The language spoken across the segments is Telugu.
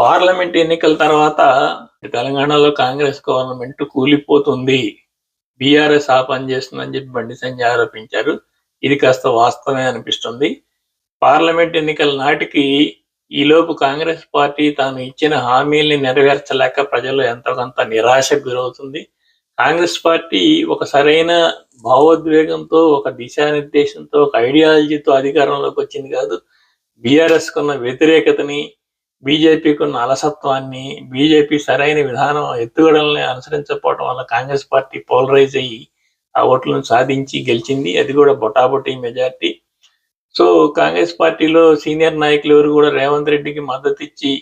పార్లమెంట్ ఎన్నికల తర్వాత తెలంగాణలో కాంగ్రెస్ గవర్నమెంట్ కూలిపోతుంది. బీఆర్ఎస్ ఆ పని చేస్తుందని చెప్పి బండి సంజయ్ ఆరోపించారు. ఇది కాస్త వాస్తవమే అనిపిస్తుంది. పార్లమెంట్ ఎన్నికల నాటికి ఈలోపు కాంగ్రెస్ పార్టీ తాను ఇచ్చిన హామీల్ని నెరవేర్చలేక ప్రజలు ఎంతో కొంత నిరాశకు గురవుతుంది. కాంగ్రెస్ పార్టీ ఒక సరైన భావోద్వేగంతో ఒక దిశానిర్దేశంతో ఒక ఐడియాలజీతో అధికారంలోకి వచ్చింది కాదు. బీఆర్ఎస్ కున్న వ్యతిరేకతని బీజేపీకి ఉన్న అలసత్వాన్ని బీజేపీ సరైన విధానం ఎత్తుగడల్ని అనుసరించకపోవడం వల్ల కాంగ్రెస్ పార్టీ పోలరైజ్ అయ్యి ఆ ఓట్లను సాధించి గెలిచింది. అది కూడా బొటాబొటీ మెజార్టీ. సో కాంగ్రెస్ పార్టీలో సీనియర్ నాయకులు ఎవరు కూడా రేవంత్ రెడ్డికి మద్దతు ఇచ్చి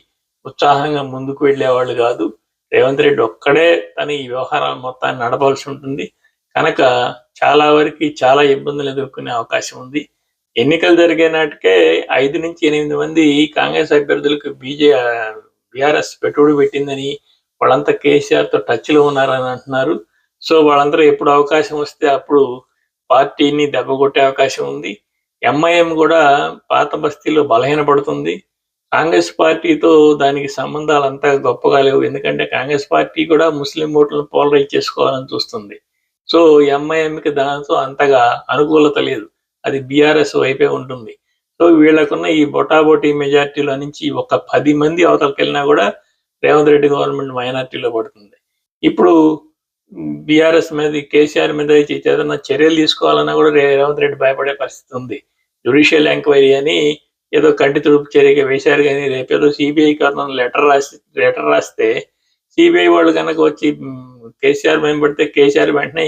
ఉత్సాహంగా ముందుకు వెళ్ళేవాళ్ళు కాదు. రేవంత్ రెడ్డి ఒక్కడే తన ఈ వ్యవహారం మొత్తాన్ని నడపాల్సి ఉంటుంది. కనుక చాలా వరకు చాలా ఇబ్బందులు ఎదుర్కొనే అవకాశం ఉంది. ఎన్నికలు జరిగే నాటికే ఐదు నుంచి ఎనిమిది మంది కాంగ్రెస్ అభ్యర్థులకు బీజే బీఆర్ఎస్ పెట్టుబడి పెట్టిందని వాళ్ళంతా కేసీఆర్తో టచ్లో ఉన్నారని అంటున్నారు. సో వాళ్ళందరూ ఎప్పుడు అవకాశం వస్తే అప్పుడు పార్టీని దెబ్బకొట్టే అవకాశం ఉంది. ఎంఐఎం కూడా పాత బస్తీలో బలహీనపడుతుంది కాంగ్రెస్ పార్టీతో దానికి సంబంధాలు అంత గొప్పగా లేవు. ఎందుకంటే కాంగ్రెస్ పార్టీ కూడా ముస్లిం ఓట్లను పోలరైజ్ చేసుకోవాలని చూస్తుంది. సో ఎంఐఎంకి దాంతో అంతగా అనుకూలత లేదు. అది బీఆర్ఎస్ వైపే ఉంటుంది. సో వీళ్ళకున్న ఈ బొటాబోటీ మెజార్టీలో నుంచి ఒక పది మంది అవతలకి వెళ్ళినా కూడా రేవంత్ రెడ్డి గవర్నమెంట్ మైనార్టీలో పడుతుంది. ఇప్పుడు బీఆర్ఎస్ మీద కేసీఆర్ మీద ఏదైనా చర్యలు తీసుకోవాలన్నా కూడా రేవంత్ రెడ్డి భయపడే పరిస్థితి ఉంది. జ్యుడిషియల్ ఎంక్వైరీ అని ఏదో కంటి తుడుపు చర్యగా వేశారు కానీ రేపేదో సిబిఐ కారణం లెటర్ రాసి లెటర్ రాస్తే సిబిఐ వాళ్ళు కనుక వచ్చి కేసీఆర్ భయం పడితే కేసీఆర్ వెంటనే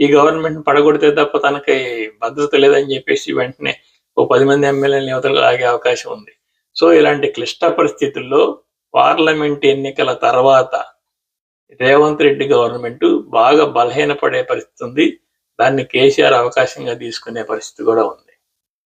ఈ గవర్నమెంట్ పడగొడితే తప్ప తనకి భద్రత లేదని చెప్పేసి వెంటనే ఓ పది మంది ఎమ్మెల్యేలు యువతలు ఆగే అవకాశం ఉంది. సో ఇలాంటి క్లిష్ట పరిస్థితుల్లో పార్లమెంట్ ఎన్నికల తర్వాత రేవంత్ రెడ్డి గవర్నమెంట్ బాగా బలహీనపడే పరిస్థితి ఉంది. దాన్ని కేసీఆర్ అవకాశంగా తీసుకునే పరిస్థితి కూడా ఉంది.